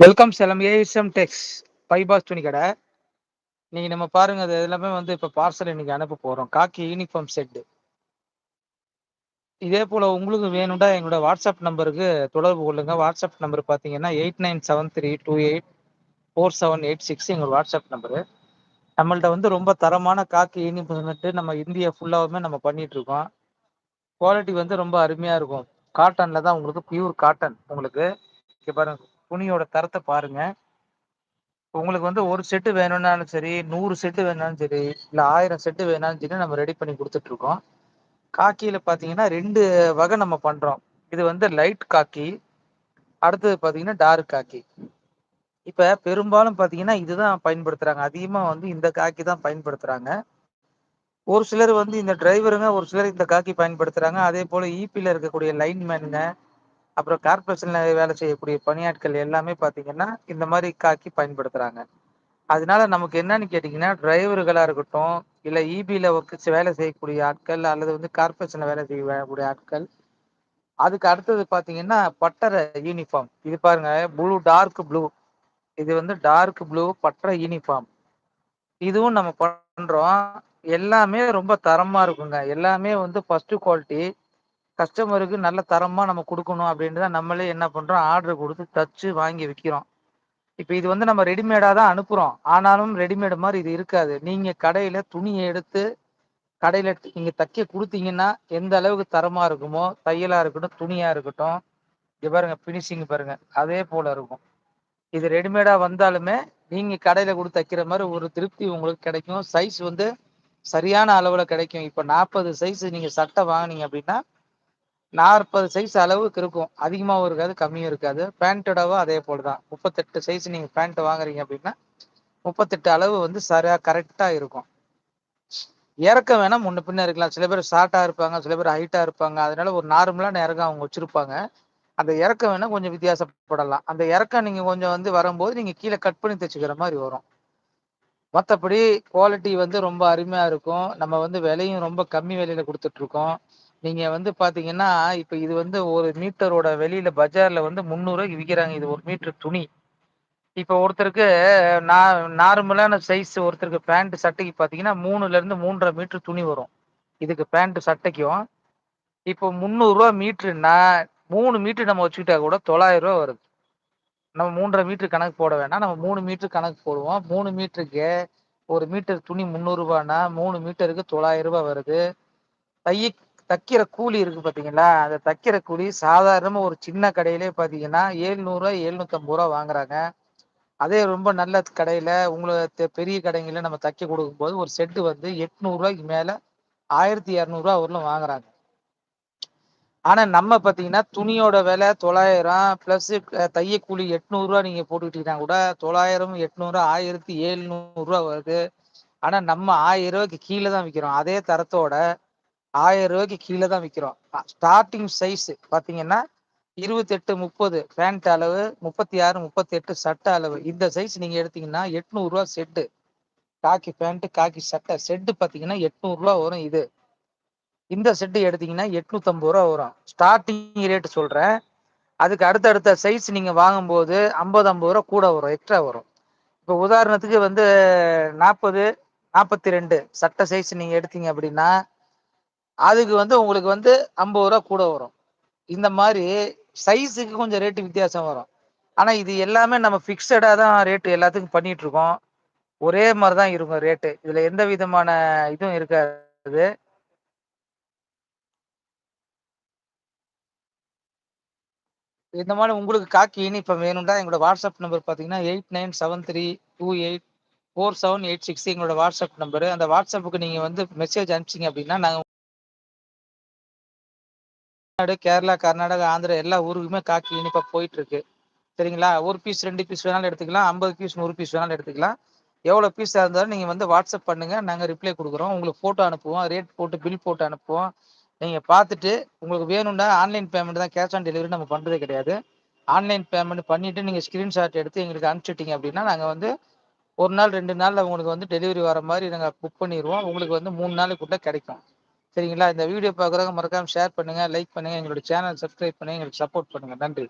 Welcome Salem ASM tex bypass துணி கடை. நீங்கள் நம்ம பாருங்க அது எல்லாமே வந்து இப்போ பார்சல் இன்னைக்கு அனுப்ப போகிறோம் காக்கி யூனிஃபார்ம் செட்டு இதே போல் உங்களுக்கு வேணும்டா எங்களோட வாட்ஸ்அப் நம்பருக்கு தொடர்பு கொள்ளுங்க. வாட்ஸ்அப் நம்பர் பார்த்தீங்கன்னா eight nine seven three two eight four seven eight six எங்கள் வாட்ஸ்அப் நம்பரு நம்மள்ட்ட வந்து ரொம்ப தரமான காக்கி யூனிஃபார்ம் நம்ம இந்தியா ஃபுல்லாகவுமே நம்ம பண்ணிட்டு இருக்கோம். குவாலிட்டி வந்து ரொம்ப அருமையாக இருக்கும். காட்டனில் தான் உங்களுக்கு பியூர் காட்டன் உங்களுக்கு இங்க பாருங்க துணியோட தரத்தை பாருங்க. உங்களுக்கு வந்து ஒரு செட்டு வேணும்னாலும் சரி நூறு செட்டு வேணாலும் சரி இல்லை ஆயிரம் செட்டு வேணாலும் சரி நம்ம ரெடி பண்ணி கொடுத்துட்டு இருக்கோம். காக்கியில பார்த்தீங்கன்னா ரெண்டு வகை நம்ம பண்றோம். இது வந்து லைட் காக்கி அடுத்தது பாத்தீங்கன்னா டார்க் காக்கி. இப்ப பெரும்பாலும் பார்த்தீங்கன்னா இதுதான் பயன்படுத்துறாங்க. அதிகமா வந்து இந்த காக்கி தான் பயன்படுத்துறாங்க. ஒரு சிலர் வந்து இந்த டிரைவருங்க ஒரு சிலர் இந்த காக்கி பயன்படுத்துறாங்க. அதே போல இபில இருக்கக்கூடிய லைன்மேனுங்க அப்புறம் கார்பரேஷன்ல வேலை செய்யக்கூடிய பணியாட்கள் எல்லாமே பாத்தீங்கன்னா இந்த மாதிரி காக்கி பயன்படுத்துறாங்க. அதனால நமக்கு என்னன்னு கேட்டீங்கன்னா டிரைவர்களா இருக்கட்டும் இல்ல இபில ஒர்க்கு வேலை செய்யக்கூடிய ஆட்கள் அல்லது வந்து கார்பரேஷன்ல வேலை செய்யக்கூடிய ஆட்கள் அதுக்கு அடுத்தது பாத்தீங்கன்னா பட்டறை யூனிஃபார்ம் இது பாருங்க ப்ளூ டார்க் ப்ளூ இது வந்து டார்க் ப்ளூ பட்டறை யூனிஃபார்ம் இதுவும் நம்ம பண்றோம். எல்லாமே ரொம்ப தரமா இருக்குங்க. எல்லாமே வந்து ஃபர்ஸ்ட் குவாலிட்டி கஸ்டமருக்கு நல்ல தரமா நம்ம கொடுக்கணும் அப்படின்ட்டு தான் நம்மளே என்ன பண்றோம்? ஆர்டர் கொடுத்து தச்சு வாங்கி விற்கிறோம் இப்போ இது வந்து நம்ம ரெடிமேடா தான் அனுப்புறோம். ஆனாலும் ரெடிமேடு மாதிரி இது இருக்காது. நீங்க கடையில துணியை எடுத்து கடையில நீங்க தைக்க கொடுத்தீங்கன்னா எந்த அளவுக்கு தரமா இருக்குமோ தையலா இருக்கட்டும் துணியா இருக்கட்டும் இது பாருங்க பினிஷிங் பாருங்க அதே போல இருக்கும். இது ரெடிமேடா வந்தாலுமே நீங்க கடையில கொடுத்து தைக்கிற மாதிரி ஒரு திருப்தி உங்களுக்கு கிடைக்கும். சைஸ் வந்து சரியான அளவுல கிடைக்கும். இப்போ நாற்பது சைஸ் நீங்க சட்டை வாங்கினீங்க அப்படின்னா நாற்பது சைஸ் அளவுக்கு இருக்கும். அதிகமாகவும் இருக்காது கம்மியும் இருக்காது. பேண்ட்டோடவும் அதே போல் தான் முப்பத்தெட்டு சைஸ் நீங்கள் பேண்ட் வாங்குறீங்க அப்படின்னா முப்பத்தெட்டு அளவு வந்து சரியாக கரெக்டாக இருக்கும். இறக்கம் வேணால் முன்ன பின்ன இருக்கலாம். சில பேர் ஷார்ட்டாக இருப்பாங்க சில பேர் ஹைட்டாக இருப்பாங்க. அதனால ஒரு நார்மலான இறக்கம் அவங்க வச்சுருப்பாங்க. அந்த இறக்கம் வேணால் கொஞ்சம் வித்தியாசப்படலாம். அந்த இறக்கம் நீங்கள் கொஞ்சம் வந்து வரும்போது நீங்கள் கீழே கட் பண்ணி தைச்சிக்கிற மாதிரி வரும். மற்றபடி குவாலிட்டி வந்து ரொம்ப அருமையாக இருக்கும். நம்ம வந்து விலையும் ரொம்ப கம்மி விலையில் கொடுத்துட்ருக்கோம். நீங்கள் வந்து பார்த்தீங்கன்னா இப்போ இது வந்து ஒரு மீட்டரோட வெளியில் பஜாரில் வந்து முந்நூறுவாய்க்கு விற்கிறாங்க இது ஒரு மீட்டர் துணி. இப்போ ஒருத்தருக்கு நான் நார்மலான சைஸ் ஒருத்தருக்கு பேண்ட் சட்டைக்கு பார்த்தீங்கன்னா மூணுலேருந்து மூன்றரை மீட்டர் துணி வரும். இதுக்கு பேண்ட் சட்டைக்கும். இப்போ முந்நூறுரூவா மீட்ருன்னா மூணு மீட்ரு நம்ம வச்சுக்கிட்டா கூட தொள்ளாயிரம் ரூபா வருது. நம்ம மூன்றரை மீட்டர் கணக்கு போட வேணாம். நம்ம மூணு மீட்டர் கணக்கு போடுவோம். மூணு மீட்டருக்கு ஒரு மீட்டர் துணி முந்நூறுரூபானா மூணு மீட்டருக்கு தொள்ளாயிரம் ரூபாய் வருது. தைய தைக்கிற கூலி இருக்கு பார்த்தீங்களா அந்த தைக்கிற கூலி சாதாரணமாக ஒரு சின்ன கடையிலே பார்த்தீங்கன்னா ஏழ்நூறுரூவா எழுநூத்தம்பது ரூபா வாங்குறாங்க. அதே ரொம்ப நல்ல கடையில் உங்களை பெரிய கடைங்களில் நம்ம தைக்க கொடுக்கும்போது ஒரு செட்டு வந்து எட்நூறுரூவாய்க்கு மேலே ஆயிரத்தி இரநூறுவா வரலும் வாங்குறாங்க. ஆனா நம்ம பாத்தீங்கன்னா துணியோட விலை தொள்ளாயிரம் பிளஸ் தைய கூலி எட்நூறுரூவா நீங்க போட்டுக்கிட்டீங்கன்னா கூட தொள்ளாயிரம் எட்நூறு ஆயிரத்தி எழுநூறுவா வருது. ஆனா நம்ம ஆயிரம் ரூபாய்க்கு கீழே தான் விற்கிறோம் அதே தரத்தோட ஆயிரம் ரூபாய்க்கு கீழே தான் விற்கிறோம் ஸ்டார்டிங் சைஸ் பார்த்தீங்கன்னா இருபத்தெட்டு முப்பது பேண்ட் அளவு முப்பத்தி ஆறு முப்பத்தி எட்டு சட்டை அளவு. இந்த சைஸ் நீங்க எடுத்தீங்கன்னா எட்நூறுரூவா செட்டு காக்கி பேண்ட் காக்கி சட்டை செட்டு பார்த்தீங்கன்னா எட்நூறுரூவா வரும் இது. இந்த செட்டு எடுத்தீங்கன்னா எட்நூத்தம்பது ரூபா வரும். ஸ்டார்டிங் ரேட்டு சொல்றேன். அதுக்கு அடுத்தடுத்த சைஸ் நீங்க வாங்கும்போது ஐம்பது ஐம்பது ரூபா கூட வரும் எக்ஸ்ட்ரா வரும். இப்போ உதாரணத்துக்கு வந்து நாற்பது நாற்பத்தி ரெண்டு சட்டை சைஸ் நீங்க எடுத்தீங்க அப்படின்னா அதுக்கு வந்து உங்களுக்கு வந்து ஐம்பது ரூபா கூட வரும். இந்த மாதிரி சைஸுக்கு கொஞ்சம் ரேட்டு வித்தியாசம் வரும். ஆனால் இது எல்லாமே நம்ம ஃபிக்ஸடாக தான் ரேட்டு எல்லாத்துக்கும் பண்ணிட்டு இருக்கோம். ஒரே மாதிரி தான் இருக்கும் ரேட்டு இதில் எந்த விதமான இதுவும் இருக்காது. இந்த மாதிரி உங்களுக்கு காக்கி இனிப்பம் வேணும்டா எங்களோட வாட்ஸ்அப் நம்பர் பார்த்தீங்கன்னா eight nine seven three two eight four seven eight six எங்களோட வாட்ஸ்அப் நம்பரு அந்த வாட்ஸ்அப்புக்கு நீங்கள் வந்து மெசேஜ் அனுப்பிச்சிங்க அப்படின்னா நாங்கள் கேரளா கர்நாடகா ஆந்திரா எல்லா ஊருக்குமே காக்கி இனிப்பாக போயிட்டு இருக்கு சரிங்களா? ஒரு பீஸ் ரெண்டு பீஸ் வேணாலும் எடுத்துக்கலாம். ஐம்பது பீஸ் நூறு பீஸ் வேணாலும் எடுத்துக்கலாம். எவ்வளோ பீஸாக இருந்தாலும் நீங்கள் வந்து வாட்ஸ்அப் பண்ணுங்கள் நாங்கள் ரிப்ளை கொடுக்குறோம். உங்களுக்கு ஃபோட்டோ அனுப்புவோம். ரேட் போட்டு பில் போட்டு அனுப்புவோம். நீங்கள் பார்த்துட்டு உங்களுக்கு வேணும்னா ஆன்லைன் பேமெண்ட் தான் கேஷ் ஆன் டெலிவரி நம்ம பண்ணுறதே கிடையாது. ஆன்லைன் பேமெண்ட் பண்ணிவிட்டு நீங்கள் ஸ்க்ரீன்ஷாட் எடுத்து எங்களுக்கு அனுப்பிச்சிட்டிங்க அப்படின்னா நாங்கள் வந்து ஒரு நாள் ரெண்டு நாளில் உங்களுக்கு வந்து டெலிவரி வர மாதிரி நாங்கள் புக் பண்ணிடுவோம் உங்களுக்கு வந்து மூணு நாளைக்குள்ளே கிடைக்கும். சரிங்களா? இந்த வீடியோ பார்க்குறவங்க மறக்காமல் ஷேர் பண்ணுங்கள் லைக் பண்ணுங்கள் எங்களோட சேனல் சப்ஸ்கிரைப் பண்ணுங்கள் எங்களுக்கு சப்போர்ட் பண்ணுங்கள் நன்றி.